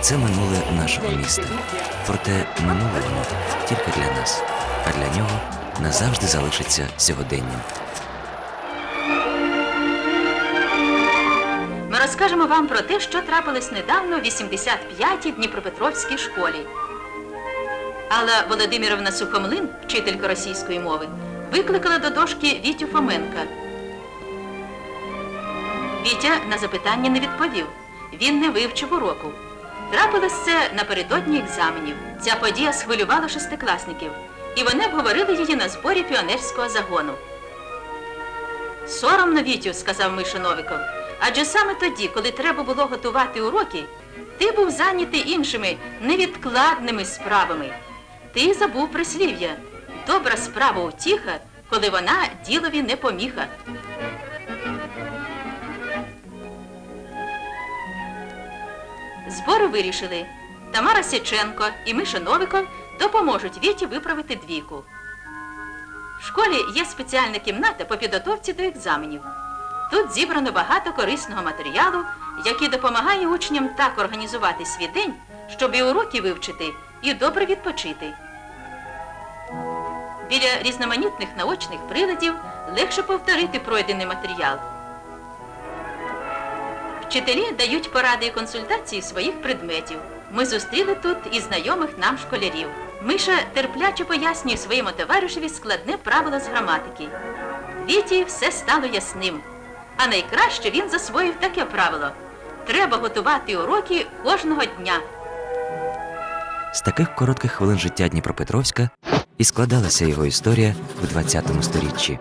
Це минуле нашого міста. Проте минуле воно тільки для нас, а для нього назавжди залишиться сьогоденням. Ми розкажемо вам про те, що трапилось недавно в 85-й Дніпропетровській школі. Алла Володимировна Сухомлин, вчителька російської мови, викликала до дошки Вітю Фоменка. Вітя на запитання не відповів. Він не вивчив уроку. Трапилось це напередодні екзаменів. Ця подія схвилювала шестикласників, і вони обговорили її на зборі піонерського загону. Соромно, Вітю, сказав Миша Новиков. Адже саме тоді, коли треба було готувати уроки, ти був зайнятий іншими невідкладними справами. Ти забув прислів'я. Добра справа утіха, коли вона ділові не поміха. Збори вирішили. Тамара Січенко і Миша Новиков допоможуть Віті виправити двійку. В школі є спеціальна кімната по підготовці до екзаменів. Тут зібрано багато корисного матеріалу, який допомагає учням так організувати свій день, щоб і уроки вивчити, і добре відпочити. Біля різноманітних наочних приладів легше повторити пройдений матеріал. Вчителі дають поради і консультації своїх предметів. Ми зустріли тут і знайомих нам школярів. Миша терпляче пояснює своєму товаришеві складне правило з граматики. Віті все стало ясним. А найкраще він засвоїв таке правило. Треба готувати уроки кожного дня. З таких коротких хвилин життя Дніпропетровська і складалася його історія в 20 сторіччі.